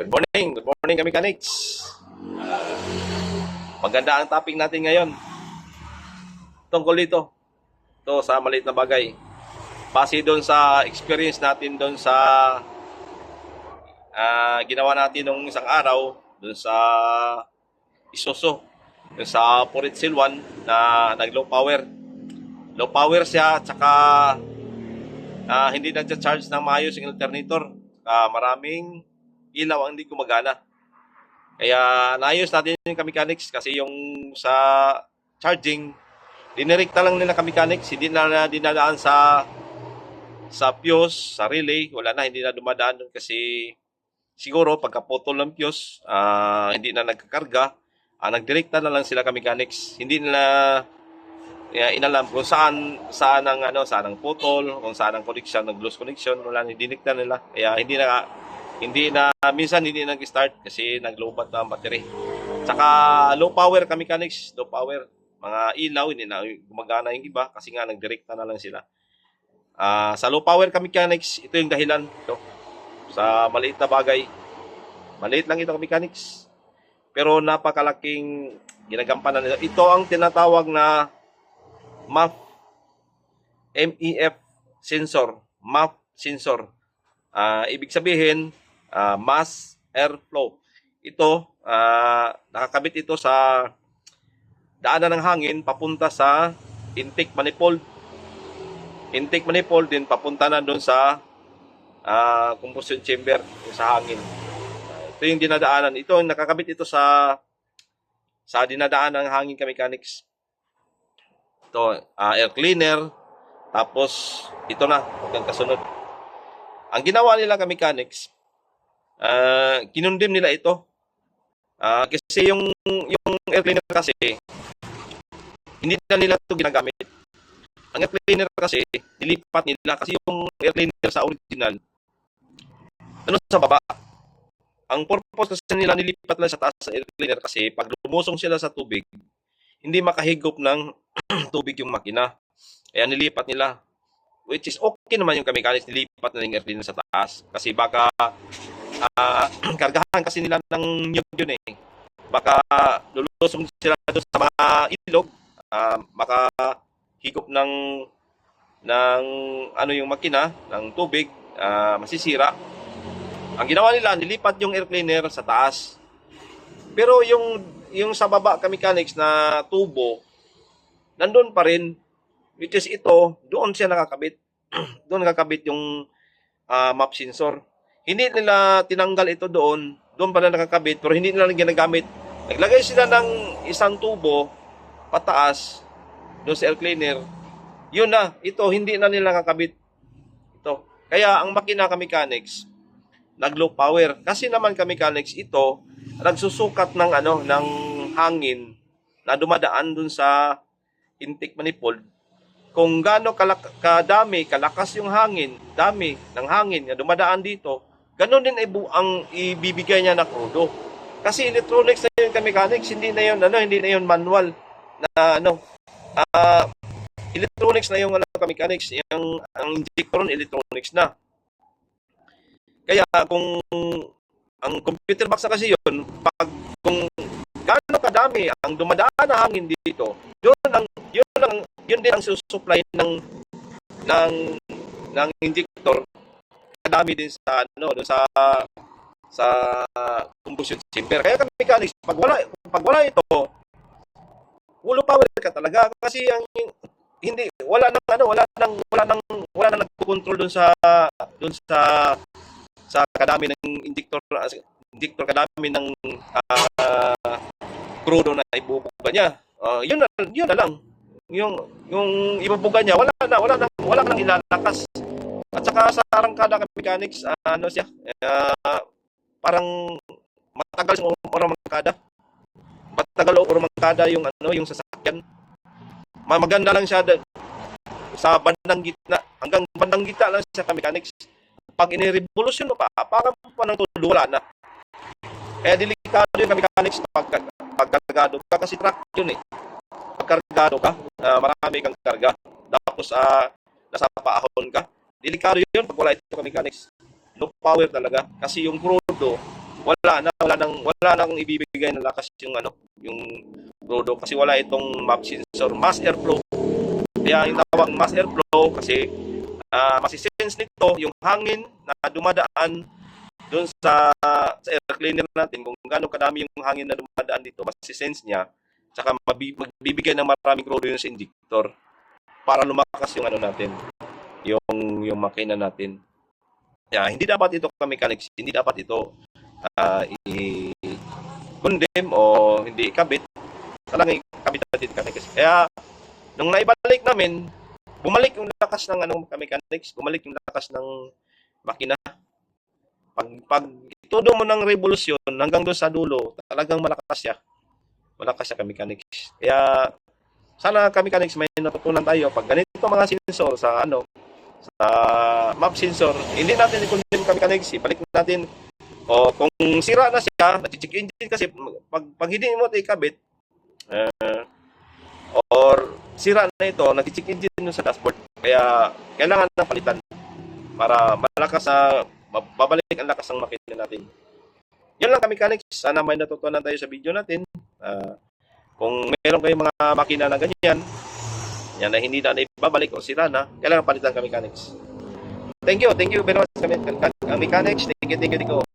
Good morning, good morning kami mechanics. Maganda ang topic natin ngayon. Tungkol dito. Ito sa maliit na bagay. Base doon sa experience natin doon sa ah, ginawa natin nung isang araw doon sa Isoso. Doon sa Purit Silwan na nag-low power. Low power siya, tsaka ah, hindi nagcha-charge ng maayos yung alternator. Ah, maraming ilaw ang hindi gumagana. Kaya naayos natin yung mechanics kasi yung sa charging, dinirekta lang nila mechanics, hindi na dinadaan sa sa fuse, sa relay, wala na, hindi na dumadaan doon kasi siguro pagkaputol ng fuse, ah, hindi na nagkakarga, ah, nagdirekta na lang sila mechanics. Hindi nila eh, inalam kung saan saan ang ano, saan ang putol, kung saan ang connection, ng loose connection, wala ni dinikta nila. Kaya hindi na hindi na minsan hindi nag-start kasi naglobat na ang battery. Tsaka low power ka mechanics, low power. Mga ilaw hindi na gumagana yung iba kasi nga nagdirekta na lang sila. Ah, sa low power ka mechanics, ito yung dahilan ito. Sa maliit na bagay. Maliit lang ito mechanics. Pero napakalaking ginagampanan nila. Ito ang tinatawag na MAF MEF sensor, MAF sensor. Ah, ibig sabihin, ah, mass airflow. Ito, ah, nakakabit ito sa daanan ng hangin papunta sa intake manifold. Intake manifold din papunta na doon sa ah, combustion chamber, sa hangin. Ito yung dinadaanan. Ito, nakakabit ito sa sa dinadaanan ng hangin ka mechanics. Ito, ah, air cleaner. Tapos, ito na, hanggang kasunod. Ang ginawa nila ka mechanics, ah kinundem nila ito. Ah, kasi yung yung air cleaner kasi hindi na nila ito ginagamit. Ang air cleaner kasi nilipat nila kasi yung air cleaner sa original ano sa baba. Ang purpose kasi nila nilipat lang sa taas sa air cleaner kasi pag lumusong sila sa tubig, hindi makahigop ng tubig yung makina. Kaya nilipat nila which is okay naman yung mechanics nilipat na yung air sa taas kasi baka ah, kargahan kasi nila ng nyug yun eh. Baka lulusong sila doon sa mga ilog. Ah, baka higop ng ng ano yung makina ng tubig ah, masisira. Ang ginawa nila nilipat yung air cleaner sa taas. Pero yung yung sa baba ka mechanics na tubo nandun pa rin. Which is ito, doon siya nakakabit. doon nakakabit yung ah, map sensor. Hindi nila tinanggal ito doon, doon pala nakakabit, pero hindi nila ginagamit. Naglagay sila ng isang tubo pataas doon sa air cleaner. Yun na, ito hindi na nila nakakabit. Ito. Kaya ang makina ka mechanics nag low power. Kasi naman ka mechanics ito nagsusukat ng ano ng hangin na dumadaan dun sa intake manifold kung gaano kalak- kadami, kalakas yung hangin, dami ng hangin na dumadaan dito, ganun din ibu ang ibibigay niya na krudo. Kasi electronics na yun ka mechanics, hindi na yun, ano, hindi na yun manual na ano, ah, electronics na yung ano, ka mechanics, yung ang injector electronics na. Kaya kung ang computer box na kasi yun, pag kung gaano kadami ang dumadaan na hangin dito, yun ang yun ang yun din ang susupply ng ng ng injector kadami din sa ano doon sa sa combustion chamber. Kaya kami mechanics pag wala pag wala ito ulo power ka talaga. Kasi ang hindi wala nang ano wala nang wala nang wala nang nagko-control doon sa doon sa sa kadami ng injector injector kadami ng uh, crudo na ibubuga niya. Ah, yun na yun na lang. Yung yung ibubuga niya wala na wala na wala nang ilalakas at saka sa arangkada ka mechanics ah, ano siya ah, parang matagal sa oromangkada matagal o oromangkada yung ano yung sasakyan. Ma- maganda lang siya sa bandang gitna hanggang bandang gitna lang siya ka mechanics. Pag inirevolusyon mo pa parang pa ng tulo na. Kaya delikado yung mechanics pag pagkargado ka kasi truck yun eh. Pagkargado ka, ah, marami kang karga, tapos ah, nasa paahon ka, delikado yun pag wala ito ka mechanics. Low power talaga. Kasi yung crudo, wala na wala nang wala nang ibibigay ng lakas yung ano yung rodo. Kasi wala itong map sensor mass airflow. Kaya yung tawag mass airflow kasi uh, masisense nito yung hangin na dumadaan doon sa sa air cleaner natin. Kung gaano kadami yung hangin na dumadaan dito masisense niya. Tsaka magbibigay ng maraming rodo yun sa injector para lumakas yung ano natin yung yung makina natin kaya hindi dapat ito mechanics hindi dapat ito ah, i-condemn o hindi ikabit, talagang ikabit natin mechanics. Kaya, nung naibalik namin, bumalik yung lakas ng anong mechanics, bumalik yung lakas ng makina. Pag, pag itudo mo ng revolusyon hanggang doon sa dulo, talagang malakas siya. Malakas siya ka mechanics. Kaya, sana ka mechanics may natutunan tayo pag ganito mga sensor sa ano sa map sensor hindi natin i-condemn ka mechanics ibalik natin o kung sira na siya, nag-check engine kasi pag, pag hindi mo ikabit, eh, or sira na ito, nag-check engine sa dashboard. Kaya kailangan na palitan para malakas sa babalik ang lakas ng makina natin. Yan lang kami mechanics. Sana may natutunan tayo sa video natin. Ah, kung meron kayong mga makina na ganyan, yan na hindi na ibabalik o sira na, kailangan palitan kami mechanics. Thank you, thank you very much kami mechanics. Thank you, thank you, thank you.